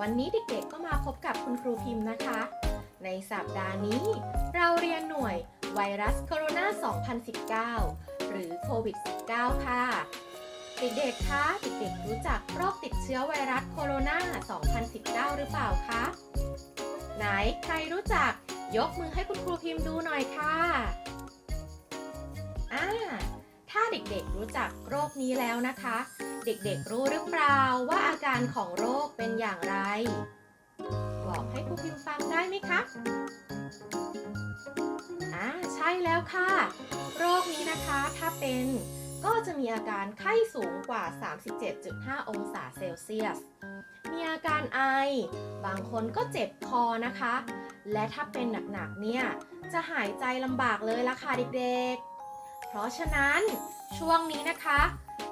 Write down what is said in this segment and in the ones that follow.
วันนี้เด็กๆก็มาพบกับคุณครูพิมพ์นะคะ ในสัปดาห์นี้ เราเรียนหน่วยไวรัสโคโรนา 2019 หรือโควิด -19 ค่ะ เด็กๆ คะ เด็กๆ รู้จักโรคติดเชื้อไวรัสโคโรนา 2019 หรือเปล่าคะ ไหนใครรู้จักยกมือให้คุณครูพิมพ์ดูหน่อยค่ะ อ่า ถ้าเด็กๆรู้จักโรคนี้แล้วนะคะ เด็กๆรู้หรือเปล่าว่าอาการของโรคเป็นอย่างไร บอกให้ครูพิมพ์ฟังได้ไหมคะอ่าใช่แล้วค่ะ โรคนี้นะคะถ้าเป็นก็จะมีอาการไข้สูงกว่า 37.5 องศาเซลเซียส มีอาการไอ บางคนก็เจ็บคอนะคะ และถ้าเป็นหนักๆเนี่ย จะหายใจลำบากเลยล่ะค่ะเด็กๆ เพราะฉะนั้นช่วงนี้นะคะ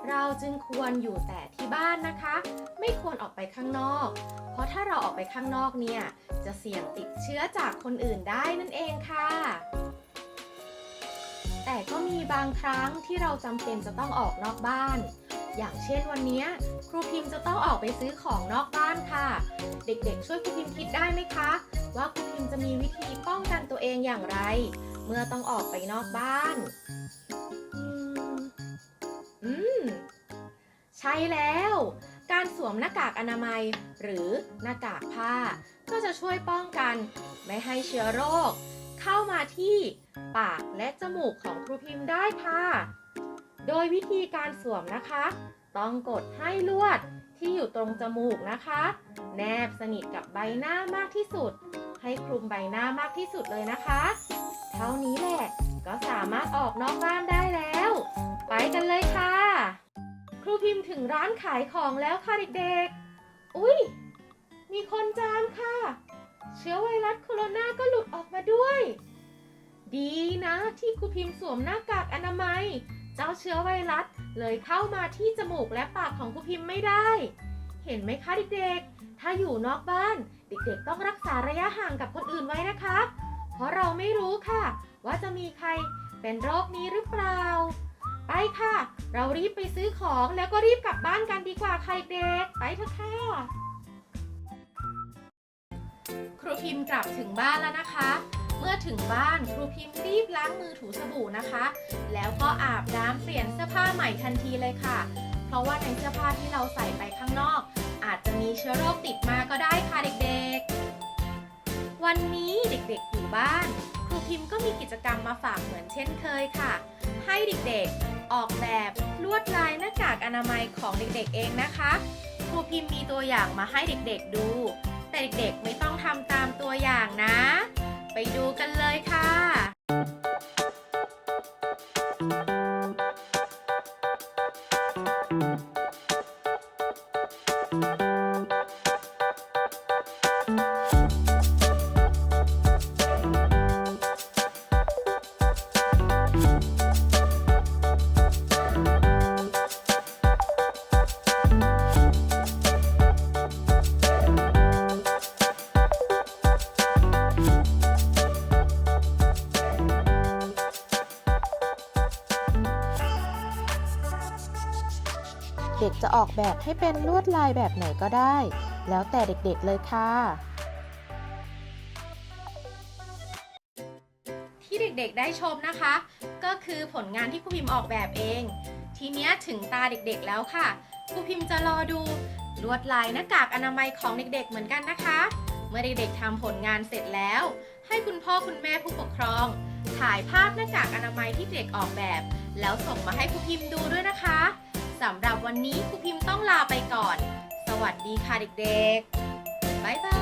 เราจึงควรอยู่แต่ที่บ้านนะคะ ไม่ควรออกไปข้างนอก เพราะถ้าเราออกไปข้างนอกเนี่ยจะเสี่ยงติดเชื้อจากคนอื่นได้นั่นเองค่ะ แต่ก็มีบางครั้งที่เราจำเป็นจะต้องออกนอกบ้านอย่างเช่นวันนี้ครูพิมพ์จะต้องออกไปซื้อของนอกบ้านค่ะ เด็กๆ ช่วยครูพิมพ์คิดได้ไหมคะ ว่าครูพิมพ์จะมีวิธีป้องกันตัวเองอย่างไร เมื่อต้องออกไปนอกบ้านอืมอืม ใช่แล้ว การสวมหน้ากากอนามัย หรือหน้ากากผ้า ก็จะช่วยป้องกัน ไม่ให้เชื้อโรค เข้ามาที่ปากและจมูกของครูพิมพ์ได้ค่ะ โดยวิธีการสวมนะคะ ต้องกดให้ลวดที่อยู่ตรงจมูกนะคะ แนบสนิทกับใบหน้ามากที่สุด ให้คลุมใบหน้ามากที่สุดเลยนะคะ เท่านี้แหละ ก็สามารถออกนอกบ้านได้แล้ว ไปกันเลยค่ะ ครูพิมพ์ถึงร้านขายของแล้วค่ะเด็กๆ อุ๊ย มีคนจามค่ะ เชื้อไวรัสโคโรนาก็หลุดออกมาด้วย ดีนะที่ครูพิมพ์สวมหน้ากากอนามัย เจ้าเชื้อไวรัสเลยเข้ามาที่จมูกและปากของครูพิมพ์ไม่ได้ เห็นไหมคะเด็กๆ ถ้าอยู่นอกบ้าน เด็กๆ ต้องรักษาระยะห่างกับคนอื่นไว้นะคะ เพราะเราไม่รู้ค่ะ ว่าจะมีใครเป็นโรคนี้หรือเปล่า ไปค่ะ เรารีบไปซื้อของแล้วก็รีบกลับบ้านกันดีกว่าค่ะเด็กไปเถอะค่ะครูพิมพ์กลับถึงบ้านแล้วนะคะ เมื่อถึงบ้านครูพิมพ์รีบล้างมือถูสบู่นะคะ แล้วก็อาบน้ำเปลี่ยนเสื้อผ้าใหม่ทันทีเลยค่ะ เพราะว่าในเสื้อผ้าที่เราใส่ไปข้างนอก อาจจะมีเชื้อโรคติดมาก็ได้ค่ะเด็กๆ วันนี้เด็กๆอยู่ บ้าน ครูพิมพ์ก็มีกิจกรรมมาฝากเหมือนเช่นเคยค่ะ ให้เด็กๆ ออกแบบลวดลายหน้ากากอนามัยของเด็กๆเองนะคะ ครูพิมพ์มีตัวอย่างมาให้เด็กๆดู แต่เด็กๆไม่ต้องทำตามตัวอย่างนะ ไปดูกันเลยค่ะ ด็กจะออกแบบให้เป็นลวดลายแบบไหนก็ได้ แล้วแต่เด็กๆเลยค่ะ ที่เด็กๆได้ชมนะคะ ก็คือผลงานที่ครูพิมพ์ออกแบบเอง ทีนี้ถึงตาเด็กๆแล้วค่ะครูพิมพ์จะรอดูลวดลายหน้ากากอนามัยของเด็กๆเหมือนกันนะคะ เมื่อเด็กๆทำผลงานเสร็จแล้ว ให้คุณพ่อคุณแม่ผู้ปกครอง ถ่ายภาพหน้ากากอนามัยที่เด็กออกแบบ แล้วส่งมาให้ครูพิมพ์ดูด้วยนะคะ สำหรับวันนี้ครูพิมพ์ต้องลาไปก่อน สวัสดีค่ะเด็กๆ บ๊ายบาย